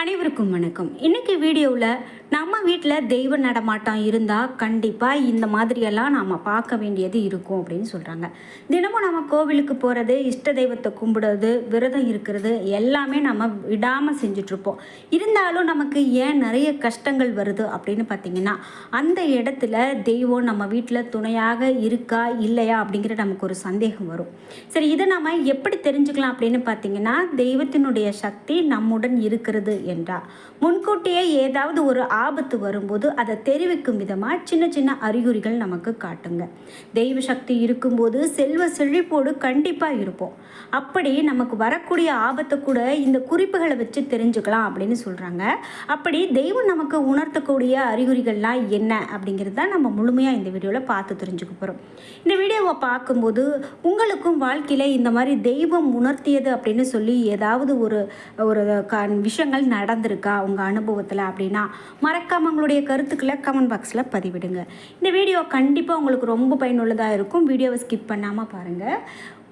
அனைவருக்கும் வணக்கம். இன்றைக்கி வீடியோவில் நம்ம வீட்டில் தெய்வ நடமாட்டம் இருந்தால் கண்டிப்பாக இந்த மாதிரியெல்லாம் நாம் பார்க்க வேண்டியது இருக்கும் அப்படின்னு சொல்கிறாங்க தினமும் நம்ம கோவிலுக்கு போகிறது இஷ்ட தெய்வத்தை கும்பிடுறது விரதம் இருக்கிறது எல்லாமே நம்ம விடாமல் செஞ்சிட்ருப்போம். இருந்தாலும் நமக்கு ஏன் நிறைய கஷ்டங்கள் வருது அப்படின்னு பார்த்தீங்கன்னா அந்த இடத்துல தெய்வம் நம்ம வீட்டில் துணையாக இருக்கா இல்லையா அப்படிங்கிற நமக்கு ஒரு சந்தேகம் வரும். சரி இதை நம்ம எப்படி தெரிஞ்சுக்கலாம் அப்படின்னு பார்த்திங்கன்னா தெய்வத்தினுடைய சக்தி நம்முடன் இருக்கிறது என்றால் முன்கூட்டியே ஏதாவது ஒரு ஆபத்து வரும்போது அதை தெரிவிக்கும் விதமாக சின்ன சின்ன அறிகுறிகள் நமக்கு காட்டுங்க. தெய்வ சக்தி இருக்கும்போது செல்வ செழிப்போடு கண்டிப்பாக இருப்போம். அப்படி நமக்கு வரக்கூடிய ஆபத்தை கூட இந்த குறிப்புகளை வச்சு தெரிஞ்சுக்கலாம் அப்படின்னு சொல்கிறாங்க அப்படி தெய்வம் நமக்கு உணர்த்தக்கூடிய அறிகுறிகள்லாம் என்ன அப்படிங்கிறது தான் நம்ம முழுமையாக இந்த வீடியோவில் பார்த்து தெரிஞ்சுக்க போகிறோம் இந்த வீடியோவை பார்க்கும்போது உங்களுக்கும் வாழ்க்கையில் இந்த மாதிரி தெய்வம் உணர்த்தியது அப்படின்னு சொல்லி ஏதாவது ஒரு ஒரு க விஷயங்கள் நடந்திருக்கா உங்கள் அனுபவத்தில் அப்படின்னா மறக்காமல் உங்களுடைய கருத்துக்களை கமெண்ட் பாக்ஸில் பதிவிடுங்க. இந்த வீடியோ கண்டிப்பாக உங்களுக்கு ரொம்ப பயனுள்ளதாக இருக்கும். வீடியோவை ஸ்கிப் பண்ணாமல் பாருங்கள்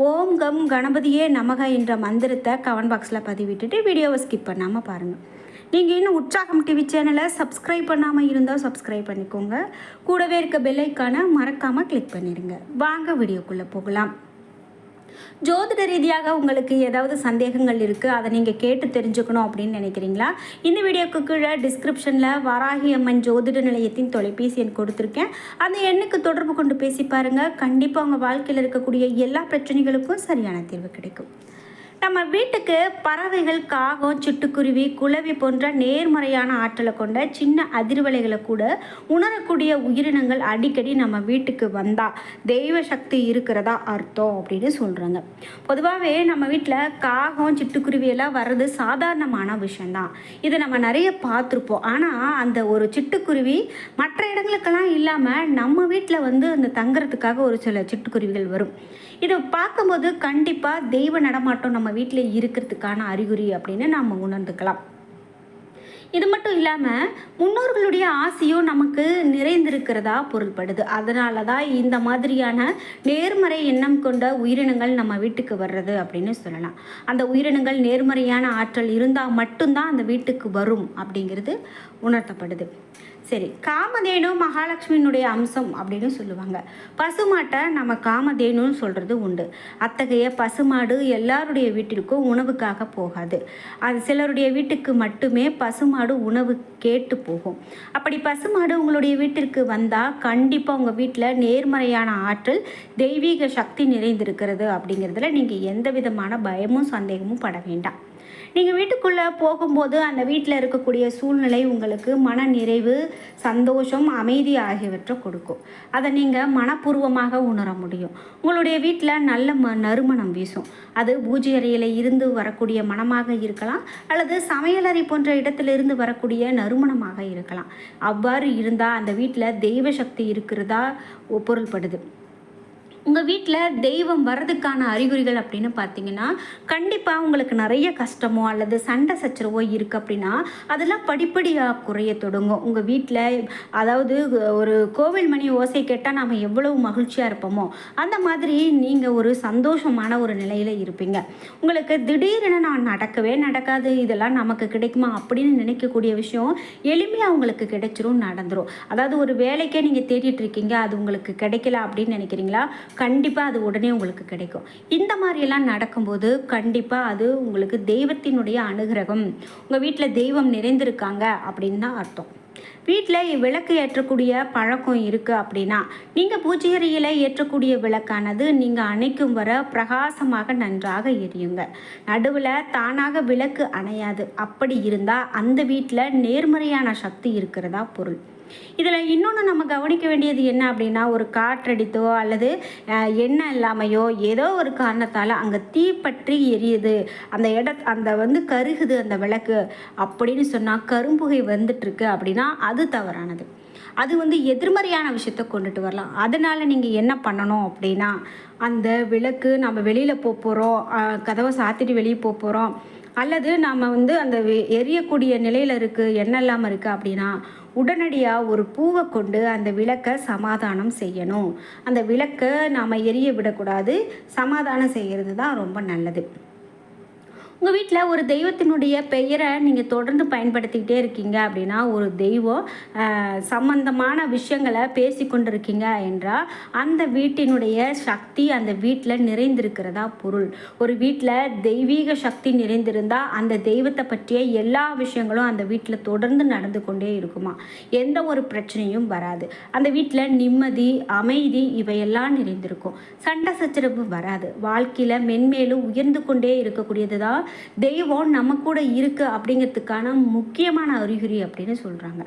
ஓம் கம் கணபதியே நமக என்ற மந்திரத்தை கமெண்ட் பாக்ஸில் பதிவிட்டுட்டு வீடியோவை ஸ்கிப் பண்ணாமல் பாருங்கள் நீங்கள் இன்னும் உற்சாகம் டிவி சேனலை சப்ஸ்கிரைப் பண்ணாமல் இருந்தால் சப்ஸ்கிரைப் பண்ணிக்கோங்க. கூடவே இருக்க பெல்லைக்கான மறக்காமல் கிளிக் பண்ணிடுங்க. வாங்க வீடியோக்குள்ளே போகலாம். ஜோதிட ரீதியாக உங்களுக்கு ஏதாவது சந்தேகங்கள் இருக்குது அதை நீங்கள் கேட்டு தெரிஞ்சுக்கணும் அப்படின்னு நினைக்கிறீங்களா? இந்த வீடியோக்கு கீழே டிஸ்கிரிப்ஷனில் வராகி அம்மன் ஜோதிட நிலையத்தின் தொலைபேசி எண் கொடுத்துருக்கேன். அந்த எண்ணுக்கு தொடர்பு கொண்டு பேசி பாருங்கள் கண்டிப்பாக உங்கள் வாழ்க்கையில் இருக்கக்கூடிய எல்லா பிரச்சனைகளுக்கும் சரியான தீர்வு கிடைக்கும். நம்ம வீட்டுக்கு பறவைகள் காகம் சிட்டுக்குருவி குளவி போன்ற நேர்மறையான ஆற்றலை கொண்ட சின்ன அதிர்வலைகளை கூட உணரக்கூடிய உயிரினங்கள் அடிக்கடி நம்ம வீட்டுக்கு வந்தால் தெய்வ சக்தி இருக்கிறதா அர்த்தம் அப்படின்னு சொல்கிறாங்க பொதுவாகவே நம்ம வீட்டில் காகம் சிட்டுக்குருவி எல்லாம் வர்றது சாதாரணமான விஷயந்தான் இதை நம்ம நிறைய பார்த்துருப்போம். ஆனால் அந்த ஒரு சிட்டுக்குருவி மற்ற இடங்களுக்கெல்லாம் இல்லாமல் நம்ம வீட்டில் வந்து அந்த தங்குறதுக்காக ஒரு சில சிட்டுக்குருவிகள் வரும். இதை பார்க்கும்போது கண்டிப்பாக தெய்வ நடமாட்டம் நம்ம வீட்டில் இருக்கிறதுக்கான அறிகுறி அப்படின்னு நாம் உணர்ந்துக்கலாம். இது மட்டும் இல்லாமல் முன்னோர்களுடைய ஆசையும் நமக்கு நிறைந்திருக்கிறதா பொருள்படுது. அதனால தான் இந்த மாதிரியான நேர்மறை எண்ணம் கொண்ட உயிரினங்கள் நம்ம வீட்டுக்கு வர்றது அப்படின்னு சொல்லலாம். அந்த உயிரினங்கள் நேர்மறையான ஆற்றல் இருந்தால் மட்டும்தான் அந்த வீட்டுக்கு வரும் அப்படிங்கிறது உணர்த்தப்படுது. சரி காமதேனு மகாலட்சுமியினுடைய அம்சம் அப்படின்னு சொல்லுவாங்க. பசுமாட்டை நம்ம காமதேனுன்னு சொல்கிறது உண்டு. அத்தகைய பசுமாடு எல்லாருடைய வீட்டிற்கும் உணவுக்காக போகாது. அது சிலருடைய வீட்டுக்கு மட்டுமே பசுமாடு உணவு கேட்டு போகும். அப்படி பசுமாடு உங்களுடைய வீட்டிற்கு வந்தால் கண்டிப்பாக உங்கள் வீட்டில் நேர்மறையான ஆற்றல் தெய்வீக சக்தி நிறைந்திருக்கிறது அப்படிங்கிறதுல நீங்கள் எந்த விதமான பயமும் சந்தேகமும் பட வேண்டாம். நீங்கள் வீட்டுக்குள்ளே போகும்போது அந்த வீட்டில் இருக்கக்கூடிய சூழ்நிலை உங்களுக்கு மன நிறைவு சந்தோஷம் அமைதி ஆகியவற்றை கொடுக்கும். அதை நீங்கள் மனப்பூர்வமாக உணர முடியும். உங்களுடைய வீட்டில் நல்ல ம நறுமணம் வீசும். அது பூஜை அறையில் இருந்து வரக்கூடிய மனமாக இருக்கலாம் அல்லது சமையலறை போன்ற இடத்திலிருந்து வரக்கூடிய நறுமணமாக இருக்கலாம். அவ்வாறு இருந்தால் அந்த வீட்டில் தெய்வ சக்தி இருக்கிறதா பொருள்படுது. உங்கள் வீட்டில் தெய்வம் வர்றதுக்கான அறிகுறிகள் அப்படின்னு பார்த்தீங்கன்னா கண்டிப்பாக உங்களுக்கு நிறைய கஷ்டமோ அல்லது சண்டை சச்சரவோ இருக்குது அப்படின்னா அதெல்லாம் படிப்படியாக குறைய தொடங்கும். உங்கள் வீட்டில் அதாவது ஒரு கோவில் மணி ஓசை கேட்டால் நாம் எவ்வளவு மகிழ்ச்சியாக இருப்போமோ அந்த மாதிரி நீங்கள் ஒரு சந்தோஷமான ஒரு நிலையில் இருப்பீங்க. உங்களுக்கு திடீரென நான் நடக்கவே நடக்காது இதெல்லாம் நமக்கு கிடைக்குமா அப்படின்னு நினைக்கக்கூடிய விஷயம் எளிமையாக உங்களுக்கு கிடைச்சிரும் நடந்துடும் அதாவது ஒரு வேலைக்கே நீங்கள் தேடிட்டு இருக்கீங்க அது உங்களுக்கு கிடைக்கல அப்படின்னு நினைக்கிறீங்களா? கண்டிப்பாக அது உடனே உங்களுக்கு கிடைக்கும். இந்த மாதிரியெல்லாம் நடக்கும்போது கண்டிப்பாக அது உங்களுக்கு தெய்வத்தினுடைய அனுகிரகம் உங்கள் வீட்டில் தெய்வம் நிறைந்திருக்காங்க அப்படின்னு தான் அர்த்தம். வீட்டில் விளக்கு ஏற்றக்கூடிய பழக்கம் இருக்குது அப்படின்னா நீங்கள் பூஜையறையில் ஏற்றக்கூடிய விளக்கானது நீங்கள் அணைக்கும் வர பிரகாசமாக நன்றாக எரியுங்க. நடுவில் தானாக விளக்கு அணையாது. அப்படி இருந்தால் அந்த வீட்டில் நேர்மறையான சக்தி இருக்கிறதா பொருள். இதில் இன்னொன்று நம்ம கவனிக்க வேண்டியது என்ன அப்படின்னா ஒரு காற்றடித்தோ அல்லது எண்ணெய் இல்லாமையோ ஏதோ ஒரு காரணத்தால் அங்கே தீப்பற்றி எரியுது. அந்த இட அந்த வந்து கருகுது அந்த விளக்கு அப்படின்னு சொன்னால் கரும்புகை வந்துட்டுருக்கு அப்படின்னா அது தவறானது. அது வந்து எதிர்மறையான விஷயத்த கொண்டுட்டு வரலாம். அதனால் நீங்கள் என்ன பண்ணணும் அப்படின்னா அந்த விளக்கு நம்ம வெளியில் போக போகிறோம் கதவை சாத்திட்டு வெளியே போக போகிறோம் அல்லது நாம் வந்து அந்த எரியக்கூடிய நிலையில் இருக்குது எண்ணெய் இல்லாமல் இருக்குது அப்படின்னா உடனடியாக ஒரு பூவை கொண்டு அந்த விளக்கை சமாதானம் செய்யணும். அந்த விளக்கை நாம் எரிய விடக்கூடாது. சமாதானம் செய்கிறது தான் ரொம்ப நல்லது. உங்கள் வீட்டில் ஒரு தெய்வத்தினுடைய பெயரை நீங்கள் தொடர்ந்து பயன்படுத்திக்கிட்டே இருக்கீங்க அப்படின்னா ஒரு தெய்வம் சம்பந்தமான விஷயங்களை பேசி கொண்டிருக்கீங்க என்றால் அந்த வீட்டினுடைய சக்தி அந்த வீட்டில் நிறைந்திருக்கிறதா பொருள். ஒரு வீட்டில் தெய்வீக சக்தி நிறைந்திருந்தால் அந்த தெய்வத்தை பற்றிய எல்லா விஷயங்களும் அந்த வீட்டில் தொடர்ந்து நடந்து கொண்டே இருக்குமா? எந்த ஒரு பிரச்சனையும் வராது. அந்த வீட்டில் நிம்மதி அமைதி இவையெல்லாம் நிறைந்திருக்கும். சண்டை சச்சரவு வராது. வாழ்க்கையில் மென்மேலும் உயர்ந்து கொண்டே இருக்கக்கூடியது தான் தெய்வம் நம்ம கூட இருக்கு அப்படிங்கிறதுக்கான முக்கியமான அறிகுறி அப்படின்னு சொல்கிறாங்க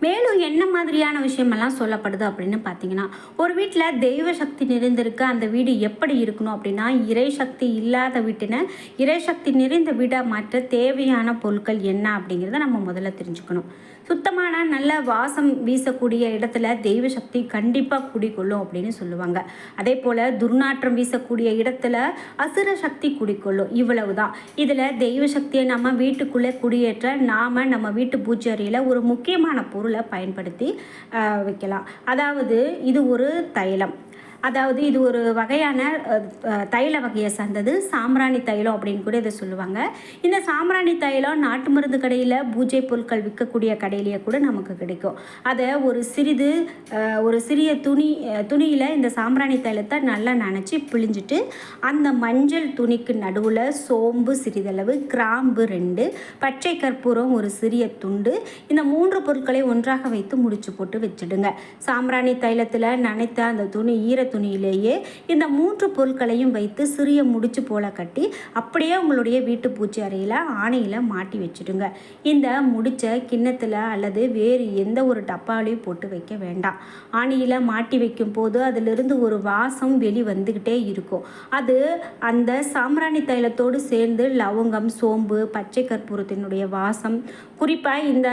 மேலும் என்ன மாதிரியான விஷயமெல்லாம் சொல்லப்படுது அப்படின்னு பார்த்தீங்கன்னா ஒரு வீட்டில் தெய்வ சக்தி நிறைந்திருக்கு அந்த வீடு எப்படி இருக்கணும் அப்படின்னா இறை சக்தி இல்லாத வீட்டினை இறை சக்தி நிறைந்த வீடாக மாற்ற தேவையான பொருட்கள் என்ன அப்படிங்கிறத நம்ம முதல்ல தெரிஞ்சுக்கணும். சுத்தமான நல்ல வாசம் வீசக்கூடிய இடத்துல தெய்வ சக்தி கண்டிப்பாக குடிக்கொள்ளும் அப்படின்னு சொல்லுவாங்க. அதே போல் துர்நாற்றம் வீசக்கூடிய இடத்துல அசுர சக்தி குடிக்கொள்ளும் இவ்வளவு தான் இதில் தெய்வ சக்தியை நம்ம வீட்டுக்குள்ளே குடியேற்ற நாம் நம்ம வீட்டு பூச்சரியில் ஒரு முக்கியமான பொருளை பயன்படுத்தி வைக்கலாம். அதாவது இது ஒரு தைலம். அதாவது இது ஒரு வகையான தைல வகையை சார்ந்தது. சாம்பிராணி தைலம் அப்படின்னு கூட இதை சொல்லுவாங்க. இந்த சாம்பிராணி தைலம் நாட்டு மருந்து கடையில் பூஜை பொருட்கள் விற்கக்கூடிய கடையிலேயே கூட நமக்கு கிடைக்கும். அதை ஒரு சிறிது ஒரு சிறிய துணி துணியில் இந்த சாம்பிராணி தைலத்தை நல்லா நினச்சி பிழிஞ்சிட்டு அந்த மஞ்சள் துணிக்கு நடுவில் சோம்பு சிறிதளவு கிராம்பு ரெண்டு பச்சை கற்பூரம் ஒரு சிறிய துண்டு இந்த மூன்று பொருட்களை ஒன்றாக வைத்து முடிச்சு போட்டு வச்சிடுங்க. சாம்பிராணி தைலத்தில் நனைத்த அந்த துணி ஈர துணியிலேயே இந்த மூன்று பொருட்களையும் வைத்து சிறிய முடிச்சு போல கட்டி அப்படியே உங்களுடைய வீட்டு பூச்சி அறையில் ஆணையில் மாட்டி வச்சிடுங்க. இந்த முடிச்ச கிண்ணத்தில் அல்லது வேறு எந்த ஒரு டப்பாலையும் போட்டு வைக்க வேண்டாம். ஆணியில் மாட்டி வைக்கும் போது அதிலிருந்து ஒரு வாசம் வெளி வந்துக்கிட்டே இருக்கும். அது அந்த சாம்பிராணி தைலத்தோடு சேர்ந்து லவங்கம் சோம்பு பச்சை கற்பூரத்தினுடைய வாசம். குறிப்பாக இந்த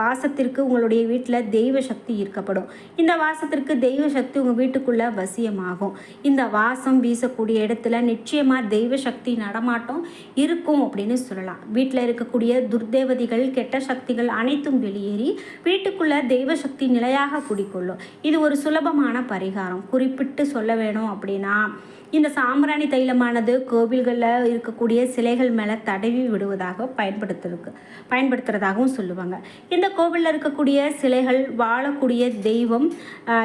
வாசத்திற்கு உங்களுடைய வீட்டில் தெய்வ சக்தி ஈர்க்கப்படும். இந்த வாசத்திற்கு தெய்வ சக்தி உங்கள் வீட்டுக்குள்ளே அவசியமாகும். இந்த வாசம் வீசக்கூடிய இடத்துல நிச்சயமாக தெய்வ சக்தி நடமாட்டம் இருக்கும் அப்படின்னு சொல்லலாம். வீட்டில் இருக்கக்கூடிய துர்தேவதிகள் கெட்ட சக்திகள் அனைத்தும் வெளியேறி வீட்டுக்குள்ளே தெய்வ சக்தி நிலையாக குடிக்கொள்ளும் இது ஒரு சுலபமான பரிகாரம். குறிப்பிட்டு சொல்ல வேணும் அப்படின்னா இந்த சாம்பிராணி தைலமானது கோவில்களில் இருக்கக்கூடிய சிலைகள் மேலே தடவி விடுவதாக பயன்படுத்துறதுக்கு பயன்படுத்துகிறதாகவும் சொல்லுவாங்க. இந்த கோவிலில் இருக்கக்கூடிய சிலைகள் வாழக்கூடிய தெய்வம்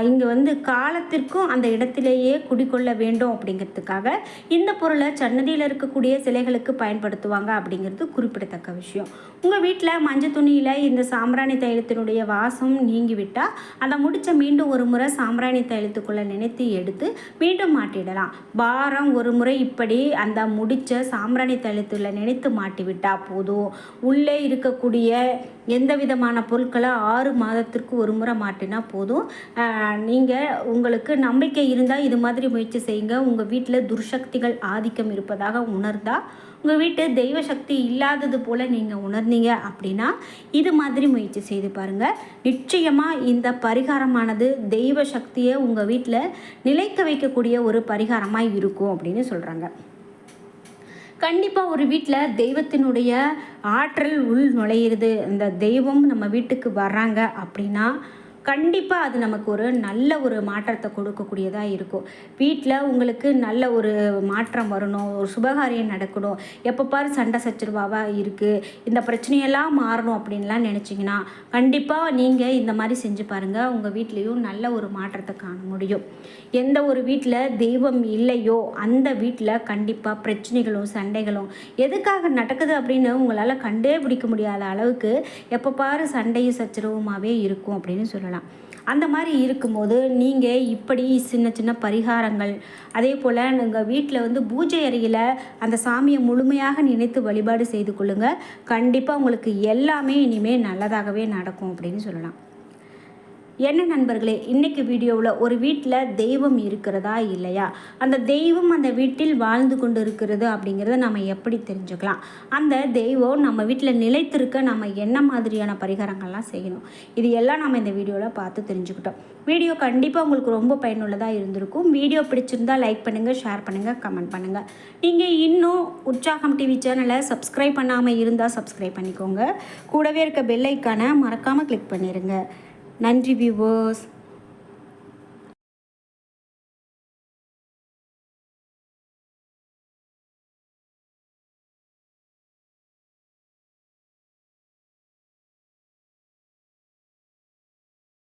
இங்கே வந்து காலத்திற்கும் அந்த இடத்திலேயே குடிக்கொள்ள வேண்டும் அப்படிங்கிறதுக்காக இந்த பொருளை சன்னதியில் இருக்கக்கூடிய சிலைகளுக்கு பயன்படுத்துவாங்க அப்படிங்கிறது குறிப்பிடத்தக்க விஷயம். உங்கள் வீட்டில் மஞ்சள் துணியில் இந்த சாம்பிராணி தைலத்தினுடைய வாசம் நீங்கிவிட்டால் அதை முடித்த மீண்டும் ஒரு முறை சாம்பிராணி தைலத்துக்குள்ளே நினைத்து எடுத்து மீண்டும் மாட்டிடலாம் வாரம் ஒரு முறை இப்படி அந்த முடிச்ச சாம்பிராணி தைலத்தில் நினைத்து மாட்டிவிட்டால் போதும். உள்ளே இருக்கக்கூடிய எந்த விதமான பொருட்களை ஆறு மாதத்திற்கு ஒரு முறை மாட்டினா போதும். நீங்கள் உங்களுக்கு நம்பிக்கை இருந்தால் இது மாதிரி முயற்சி செய்யுங்க. உங்கள் வீட்டில் துர்சக்திகள் ஆதிக்கம் இருப்பதாக உணர்ந்தால் உங்கள் வீட்டு தெய்வ சக்தி இல்லாதது போல் நீங்கள் உணர்ந்தீங்க அப்படின்னா இது மாதிரி முயற்சி செய்து பாருங்கள் நிச்சயமாக இந்த பரிகாரமானது தெய்வ சக்தியை உங்கள் வீட்டில் நிலைக்க வைக்கக்கூடிய ஒரு பரிகாரமாக இருக்கும் அப்படின்னு சொல்கிறாங்க கண்டிப்பாக ஒரு வீட்டில் தெய்வத்தினுடைய ஆற்றல் உள் நுழையிறது. அந்த தெய்வம் நம்ம வீட்டுக்கு வர்றாங்க அப்படின்னா கண்டிப்பாக அது நமக்கு ஒரு நல்ல ஒரு மாற்றத்தை கொடுக்கக்கூடியதாக இருக்கும். வீட்டில் உங்களுக்கு நல்ல ஒரு மாற்றம் வரணும் ஒரு சுபகாரியம் நடக்கணும். எப்போ பாரு சண்டை சச்சரவாவாக இருக்குது இந்த பிரச்சனையெல்லாம் மாறணும் அப்படின்லாம் நினச்சிங்கன்னா கண்டிப்பாக நீங்கள் இந்த மாதிரி செஞ்சு பாருங்கள் உங்கள் வீட்லேயும் நல்ல ஒரு மாற்றத்தை காண முடியும். எந்த ஒரு வீட்டில் தெய்வம் இல்லையோ அந்த வீட்டில் கண்டிப்பாக பிரச்சனைகளும் சண்டைகளும் எதுக்காக நடக்குது அப்படின்னு உங்களால் கண்டே பிடிக்க முடியாத அளவுக்கு எப்போ பாரு சண்டையும் சச்சரவுமாகவே இருக்கும் அப்படின்னு சொல்லலாம். அந்த மாதிரி இருக்கும்போது நீங்கள் இப்படி சின்ன சின்ன பரிகாரங்கள் அதே போல் நீங்கள் வீட்டில் வந்து பூஜை அறையில் அந்த சாமியை முழுமையாக நினைத்து வழிபாடு செய்து கொள்ளுங்கள் கண்டிப்பாக உங்களுக்கு எல்லாமே இனிமேல் நல்லதாகவே நடக்கும் அப்படின்னு சொல்லலாம். என்ன நண்பர்களே இன்றைக்கு வீடியோவில் ஒரு வீட்டில் தெய்வம் இருக்கிறதா இல்லையா? அந்த தெய்வம் அந்த வீட்டில் வாழ்ந்து கொண்டு இருக்கிறது அப்படிங்கிறத நம்ம எப்படி தெரிஞ்சுக்கலாம்? அந்த தெய்வம் நம்ம வீட்டில் நிலைத்திருக்க நம்ம என்ன மாதிரியான பரிகாரங்கள்லாம் செய்யணும்? இது எல்லாம் நம்ம இந்த வீடியோவில் பார்த்து தெரிஞ்சுக்கிட்டோம். வீடியோ கண்டிப்பாக உங்களுக்கு ரொம்ப பயனுள்ளதாக இருந்திருக்கும். வீடியோ பிடிச்சிருந்தா லைக் பண்ணுங்கள் ஷேர் பண்ணுங்கள் கமெண்ட் பண்ணுங்கள் நீங்கள் இன்னும் உற்சாகம் டிவி சேனலை சப்ஸ்கிரைப் பண்ணாமல் இருந்தால் சப்ஸ்கிரைப் பண்ணிக்கோங்க. கூடவே இருக்க பெல் ஐக்கானை மறக்காமல் கிளிக் பண்ணிடுங்க நன்றி வியூவர்ஸ்